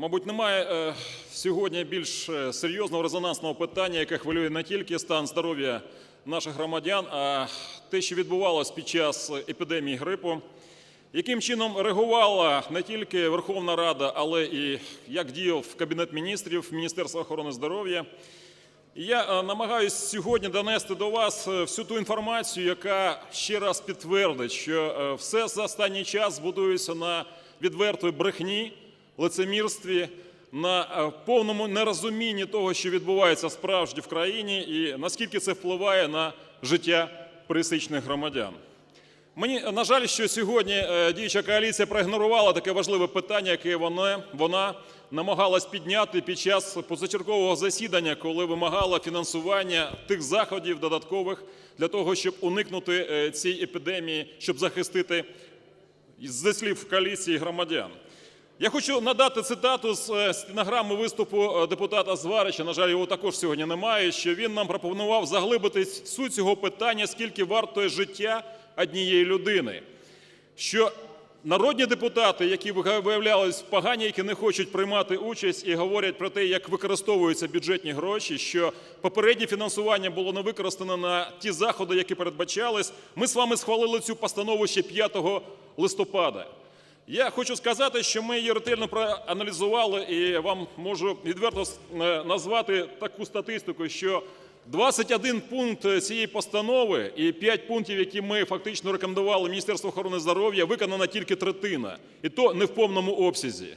Мабуть, немає е, сьогодні більш е, серйозного резонансного питання, яке хвилює не тільки стан здоров'я наших громадян, а те, що відбувалось під час епідемії грипу, яким чином реагувала не тільки Верховна Рада, але і як діяв Кабінет міністрів, Міністерство охорони здоров'я. Я е, намагаюсь сьогодні донести до вас всю ту інформацію, яка ще раз підтвердить, що все за останній час будується на відвертої брехні, лицемірстві, на е, повному нерозумінні того, що відбувається справді в країні, і наскільки це впливає на життя пересічних громадян. Мені на жаль, що сьогодні е, діюча коаліція проігнорувала таке важливе питання, яке вона, вона намагалась підняти під час позачергового засідання, коли вимагала фінансування тих заходів додаткових для того, щоб уникнути е, цієї епідемії, щоб захистити зі слів коаліції громадян. Я хочу надати цитату з е, стенограми виступу е, депутата Зварича, на жаль, його також сьогодні немає, що він нам пропонував заглибитись суть цього питання, скільки вартує життя однієї людини. Що народні депутати, які виявлялись погані, які не хочуть приймати участь і говорять про те, як використовуються бюджетні гроші, що попереднє фінансування було не використано на ті заходи, які передбачались, ми з вами схвалили цю постанову ще 5 листопада. Я хочу сказати, що ми її ретельно проаналізували, і вам можу відверто е, назвати таку статистику, що 21 пункт цієї постанови і 5 пунктів, які ми фактично рекомендували Міністерству охорони здоров'я, виконана тільки третина, і то не в повному обсязі.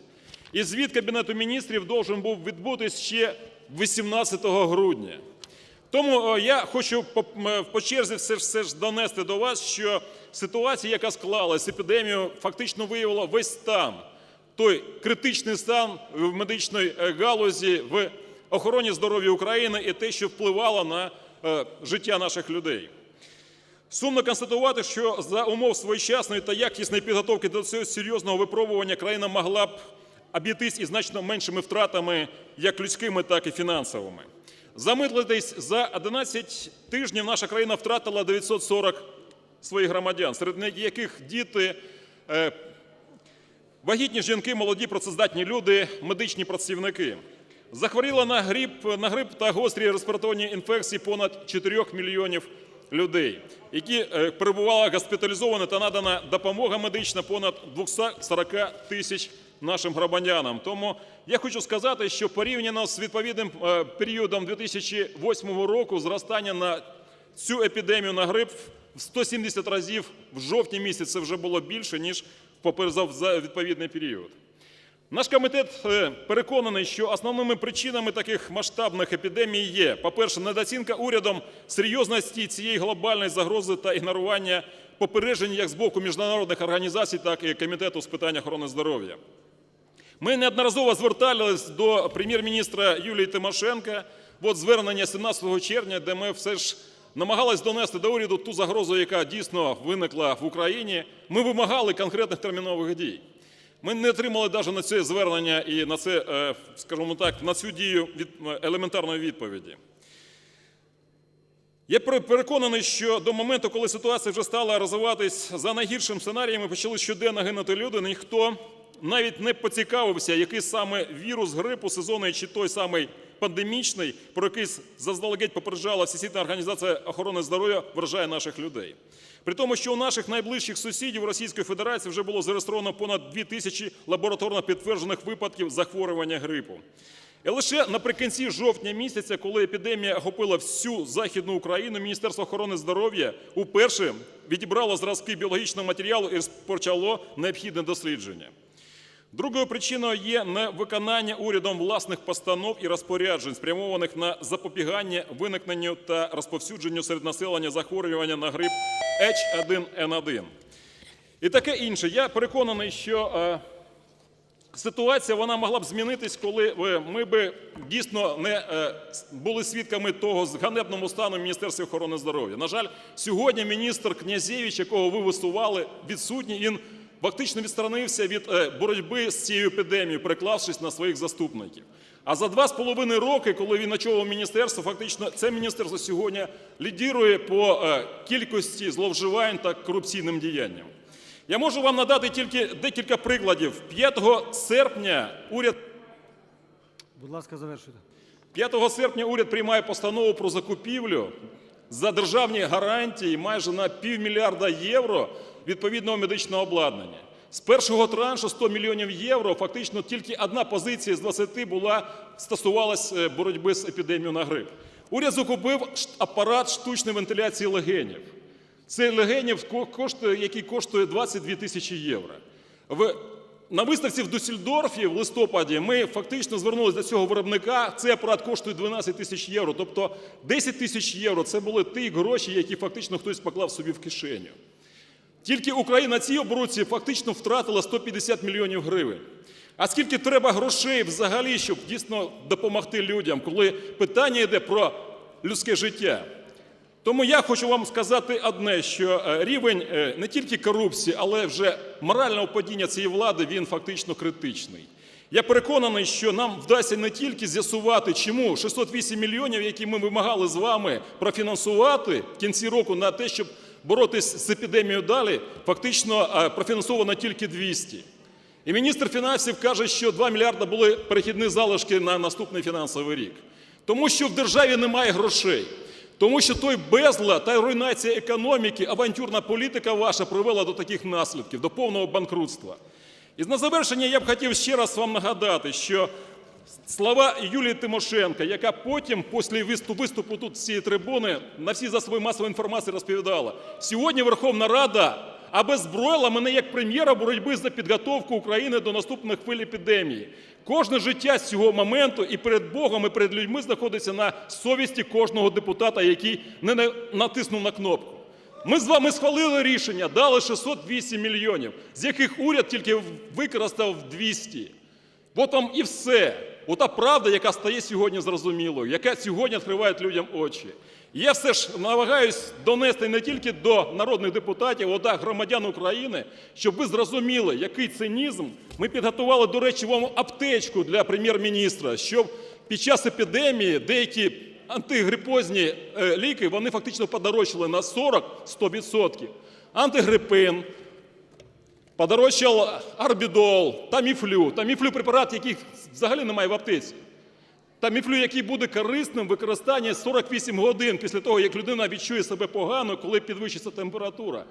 І звіт Кабінету міністрів должен був відбутись ще 18 грудня. Тому е, я хочу по, черзі все ж, все ж донести до вас, що ситуація, яка склалась з епідемією, фактично виявила весь стан, той критичний стан в медичній е, галузі, в охороні здоров'я України і те, що впливало на е, життя наших людей. Сумно констатувати, що за умов своєчасної та якісної підготовки до цього серйозного випробування країна могла б обійтись із значно меншими втратами як людськими, так і фінансовими. Замислитись, за 11 тижнів наша країна втратила 940 своїх громадян, серед яких діти, е, вагітні жінки, молоді працездатні люди, медичні працівники. Захворіло на грип, на грип та гострі респіраторні інфекції понад 4 мільйонів людей, які е, перебували госпіталізовані та надана допомога медична понад 240 тисяч нашим громадянам. Тому я хочу сказати, що порівняно з відповідним е, періодом 2008 року зростання на цю епідемію на грип в 170 разів в жовтні місяці вже було більше, ніж за відповідний період. Наш комітет е, переконаний, що основними причинами таких масштабних епідемій є, по-перше, недооцінка урядом серйозності цієї глобальної загрози та ігнорування попереджень як з боку міжнародних організацій, так і Комітету з питань охорони здоров'я. Ми неодноразово звертались до прем'єр-міністра Юлії Тимошенко, от звернення 17 червня, де ми все ж намагались донести до уряду ту загрозу, яка дійсно виникла в Україні. Ми вимагали конкретних термінових дій. Ми не отримали навіть на це звернення і на це, е, скажімо так, на цю дію від елементарної відповіді. Я переконаний, що до моменту, коли ситуація вже стала розвиватись за найгіршим сценарієм, і почали щоденно гинути люди, ніхто навіть не поцікавився, який саме вірус грипу сезонний чи той самий пандемічний, про який заздалегідь попереджала Всесвітня організація охорони здоров'я, вражає наших людей. При тому, що у наших найближчих сусідів Російської Федерації вже було зареєстровано понад 2 тисячі лабораторно підтверджених випадків захворювання грипу. І лише наприкінці жовтня місяця, коли епідемія охопила всю Західну Україну, Міністерство охорони здоров'я уперше відібрало зразки біологічного матеріалу і розпочало необхідне дослідження. Другою причиною є невиконання урядом власних постанов і розпоряджень, спрямованих на запобігання виникненню та розповсюдженню серед населення захворювання на грип H1N1. І таке інше. Я переконаний, що е, ситуація вона могла б змінитись, коли е, ми б дійсно не е, були свідками того з ганебному стану в Міністерстві охорони здоров'я. На жаль, сьогодні міністр Князєвич, якого ви висували, відсутній. Він фактично відсторонився від е, боротьби з цією епідемією, переклавшись на своїх заступників. А за два з половиною роки, коли він очолив міністерство, фактично це міністерство сьогодні лідірує по е, кількості зловживань та корупційним діянням. Я можу вам надати тільки декілька прикладів. 5 серпня уряд Будь ласка, завершуйте. 5 серпня уряд приймає постанову про закупівлю за державні гарантії майже на півмільярда євро відповідного медичного обладнання. З першого траншу 100 мільйонів євро фактично тільки одна позиція з 20 була стосувалась е, боротьби з епідемією на грип. Уряд закупив апарат штучної вентиляції легенів. Цей легенів який коштує 22 тисячі євро. В, на виставці в Дюссельдорфі в листопаді ми фактично звернулися до цього виробника. Цей апарат коштує 12 тисяч євро. Тобто 10 тисяч євро це були ті гроші, які фактично хтось поклав собі в кишеню. Тільки Україна цій оборудці фактично втратила 150 мільйонів гривень. А скільки треба грошей взагалі, щоб дійсно допомогти людям, коли питання йде про людське життя? Тому я хочу вам сказати одне, що е, рівень е, не тільки корупції, але вже морального падіння цієї влади, він фактично критичний. Я переконаний, що нам вдасться не тільки з'ясувати, чому 608 мільйонів, які ми вимагали з вами профінансувати в кінці року на те, щоб боротись з епідемією далі, фактично е, профінансовано тільки 200. І міністр фінансів каже, що 2 мільярди були перехідні залишки на наступний фінансовий рік. Тому що в державі немає грошей. Тому що той безлад та руйнація економіки, авантюрна політика ваша привела до таких наслідків, до повного банкрутства. І на завершення я б хотів ще раз вам нагадати, що слова Юлії Тимошенко, яка потім, після виступу, тут з цієї трибуни, на всі засоби масової інформації розповідала, сьогодні Верховна Рада обезброїла мене як прем'єра боротьби за підготовку України до наступних хвиль епідемії. Кожне життя з цього моменту і перед Богом, і перед людьми знаходиться на совісті кожного депутата, який не натиснув на кнопку. Ми з вами схвалили рішення, дали 608 мільйонів, з яких уряд тільки використав 200. От вам і все. Ота правда, яка стає сьогодні зрозумілою, яка сьогодні відкриває людям очі. Я все ж намагаюсь донести не тільки до народних депутатів, а до громадян України, щоб ви зрозуміли, який цинізм. Ми підготували, до речі, вам аптечку для прем'єр-міністра, щоб під час епідемії деякі антигрипозні е, ліки вони фактично подорожчали на 40-100%. Антигрипин, Подорожчав арбідол, таміфлю. Таміфлю препарат, яких взагалі немає в аптеці. Таміфлю, який буде корисним в використанні 48 годин після того, як людина відчує себе погано, коли підвищиться температура.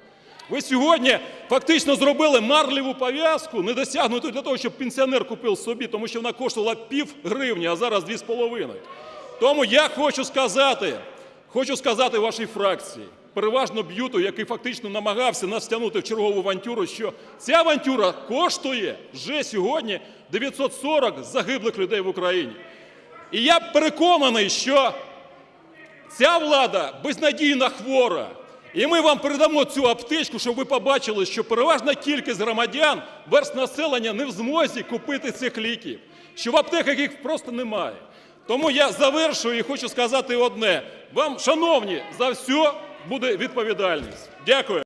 Ви сьогодні фактично зробили марлеву пов'язку, не досягнуту для того, щоб пенсіонер купив собі, тому що вона коштувала пів гривні, а зараз дві з половиною. Тому я хочу сказати, хочу сказати вашій фракції, переважно б'юту, який фактично намагався нас втягнути в чергову авантюру, що ця авантюра коштує вже сьогодні 940 загиблих людей в Україні. І я переконаний, що ця влада безнадійно хвора. І ми вам передамо цю аптечку, щоб ви побачили, що переважна кількість громадян, верст населення не в змозі купити цих ліків, що в аптеках їх просто немає. Тому я завершую і хочу сказати одне: вам, шановні, за все буде відповідальність. Дякую.